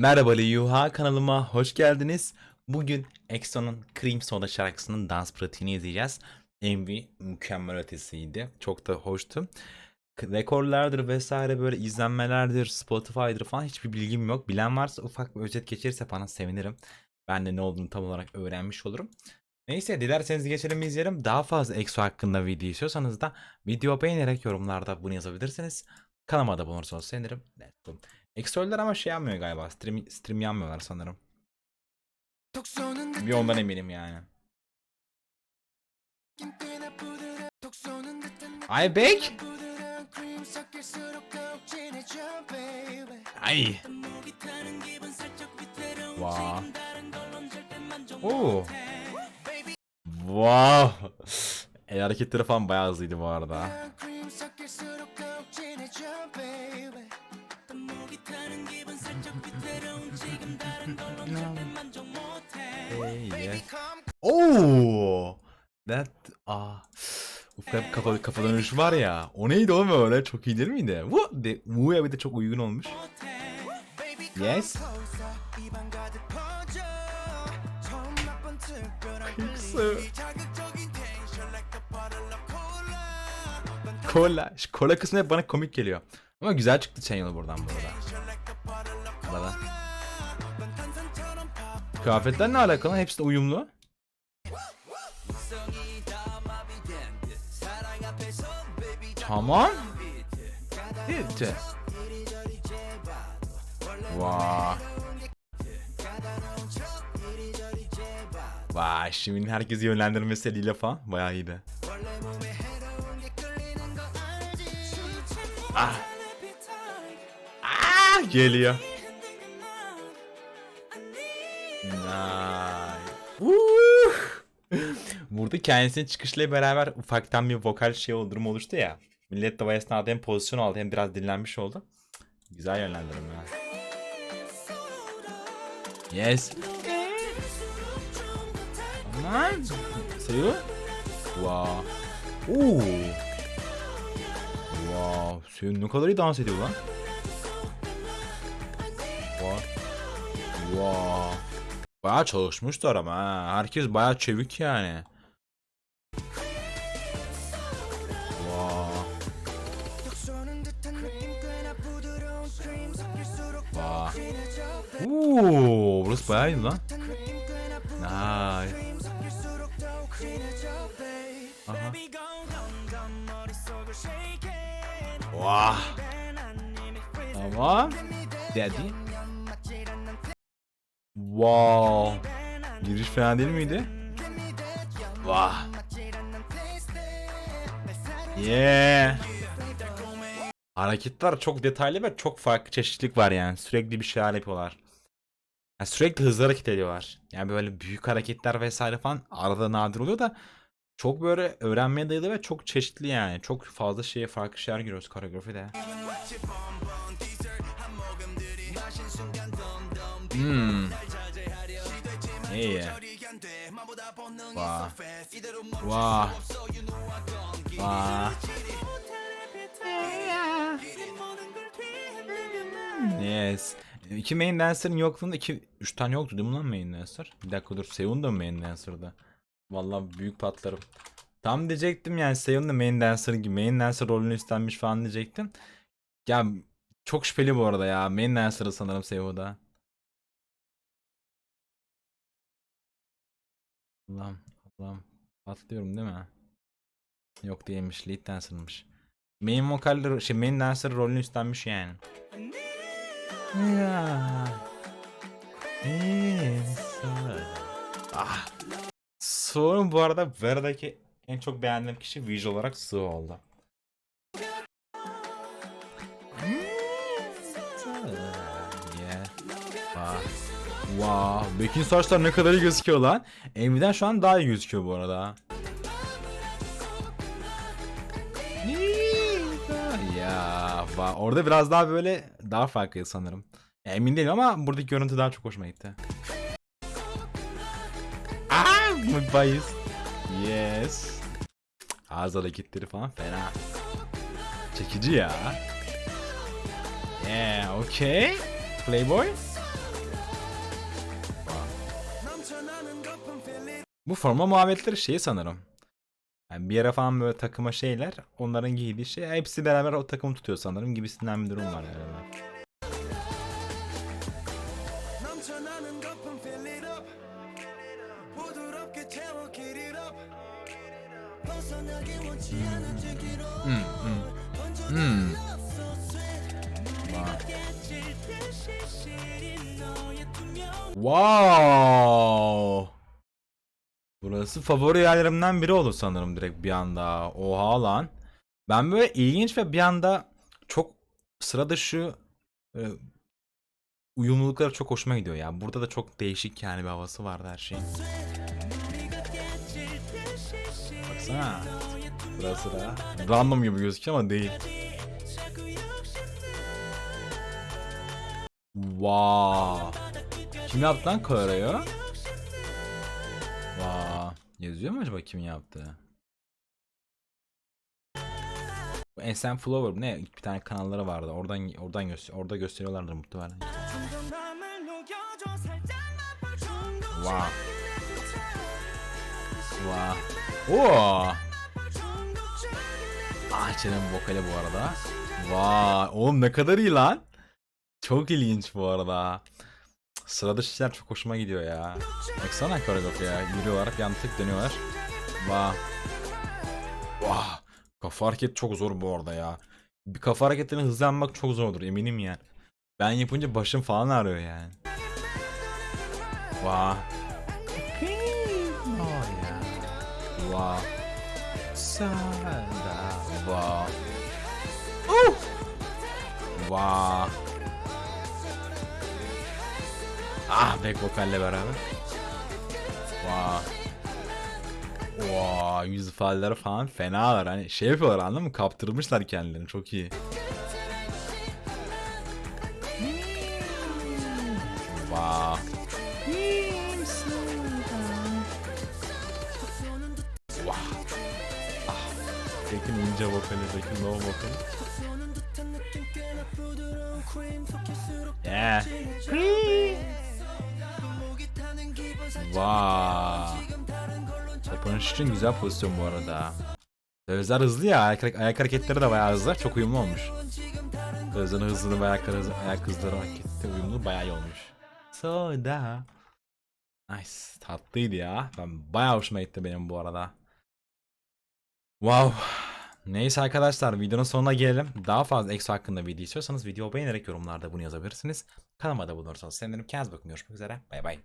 Merhaba Yuha kanalıma hoş geldiniz. Bugün EXO'nun Cream Soda şarkısının dans pratiğini izleyeceğiz. MV mükemmel ötesiydi. Çok da hoştu. Rekorlardır vesaire böyle izlenmelerdir, Spotify'dır falan hiçbir bilgim yok. Bilen varsa ufak bir özet geçirirse bana sevinirim. Ben de ne olduğunu tam olarak öğrenmiş olurum. Neyse dilerseniz geçelim izleyelim. Daha fazla EXO hakkında video istiyorsanız da video beğenerek yorumlarda bunu yazabilirsiniz. Kanalıma da abone olursanız sevinirim. Let's go. Exoller ama şey yapmıyor galiba. Stream, stream yanmıyorlar sanırım. Bir ondan eminim yani. I bake? Ay. Wow. Oo. Wow. El hareketleri falan bayağı hızlıydı bu arada. Oo. That ah. Ufka kafa kafa dönüşü var ya. O neydi oğlum öyle? Çok iyi değil miydi? Bu de Wu'ya bir de çok uygun olmuş. Yes. Kıksı. Kola. Kola kısmı hep bana komik geliyor. Ama güzel çıktı Channel buradan bu. Kıyafetler ne alakalı? Hepsi de uyumlu. Tamam. Bitti. Vay. Vay şimdi herkesi yönlendirmesi Lila falan bayağı iyiydi. Ah. Ah geliyor. Nice. Burada kendisinin çıkışla beraber ufaktan bir vokal şey durum oluştu ya. Millet de o esnada hem pozisyon aldı hem biraz dinlenmiş oldu. Güzel yönlendirme ya. Yes. Aman. Seviyor. Wow. Oo. Wow. Seviyor ne kadar iyi dans ediyor lan. Wow. Wow. Bayağı çalışmışlar ama ha. Herkes bayağı çevik yani. Uuu, burası bayağı iyi lan. Nice. Aha. Vah. Tamam. Daddy. Wow. Giriş fena değil miydi? Vah. Yeah. Hareketler çok detaylı ve çok farklı çeşitlilik var yani. Sürekli bir şeyler yapıyorlar. Yani sürekli hızlı hareket ediyorlar. Yani böyle büyük hareketler vesaire falan arada nadir oluyor da çok böyle öğrenmeye dayalı ve çok çeşitli yani. Çok fazla şeye farklı şeyler görüyoruz koreografide. Hmm. İyi. Vah. Vah. Vah. Yes. İki main dancer'ın yokluğunda iki, üç tane yoktu değil mi lan main dancer? Bir dakika dur Seyun da mı main dancer'dı? Vallahi büyük patlarım. Tam diyecektim yani Seyun da main dancer gibi. Main dancer rolünü üstlenmiş falan diyecektim. Ya çok şüpheli bu arada ya. Main dancer'ı sanırım Seyun'da. Allah'ım Allah'ım. Patlıyorum değil mi? Yok değilmiş. Lead dancer'mış. Main vokaller şey main dancer rolünü üstlenmiş yani. Ah. Su'nun bu arada Vera'daki en çok beğendiğim kişi visual olarak Su oldu. Wow. Beck'in saçlar ne kadar iyi gözüküyor lan. Amy'den şu an daha iyi gözüküyor bu arada. Ya va- orada biraz daha böyle daha farklı sanırım. Emin değilim ama buradaki görüntü daha çok hoşuma gitti. Aa, bayız. Yes. Ağız hareketleri falan fena. Çekici ya. Yeah, okay. Playboy. Bu forma muhabbetleri şeyi sanırım. Yani bir yere falan böyle takıma şeyler, onların giydiği şey, hepsi beraber o takımı tutuyor sanırım gibisinden bir durum var herhalde. Hmm, hmm. Hmm. hmm. hmm. Wow. wow. Burası favori yerlerimden biri oldu sanırım direkt bir anda. Oha lan. Ben böyle ilginç ve bir anda çok sıra dışı e, uyumlulukları çok hoşuma gidiyor ya. Burada da çok değişik yani bir havası vardı her şeyin. Baksana. Burası da random gibi gözüküyor ama değil. Wow. Kim yaptı lan kamerayı? Vaa. Yazıyor mu acaba kimin yaptığı? SM Flower ne bir tane kanalları vardı. Oradan oradan göster orada gösteriyorlardır muhtemelen. Wow. Wow. Oo. Ahçenin vokali bu arada. Vay. Wow. Oğlum ne kadar iyi lan. Çok ilginç bu arada. Sıra dışı şeyler çok hoşuma gidiyor ya. Baksana koreografi ya. Yürüyorlar anda tık dönüyorlar. Vah. Vah. Kafa hareket çok zor bu arada ya. Bir kafa hareketlerini hızlı yapmak çok zor olur eminim yani. Ben yapınca başım falan ağrıyor yani. Vah. Oh ya. Vah. Sada. Vah. Uh. Vah. Ah back vokalle beraber. Vaa. Wow. wow. yüz ifadeleri falan fena var. Hani şey yapıyorlar anladın mı? Kaptırmışlar kendilerini. Çok iyi. Wow. wow. Ah. Peki ninja vokali, peki no vokali. Yeah. Vay. Yapılmış için güzel pozisyon bu arada. Dövizler hızlı ya. Ayak, ayak hareketleri de bayağı hızlı. Çok uyumlu olmuş. Dövizlerin hızlı ve ayak, hızlı, ayak hızları hareketi uyumlu bayağı iyi olmuş. Soda. Nice. Tatlıydı ya. Ben bayağı hoşuma gitti benim bu arada. Wow. Neyse arkadaşlar videonun sonuna gelelim. Daha fazla EXO hakkında video istiyorsanız video beğenerek yorumlarda bunu yazabilirsiniz. Kanalıma da bulunursanız sevinirim. Kendinize bakın. Görüşmek üzere. Bay bay.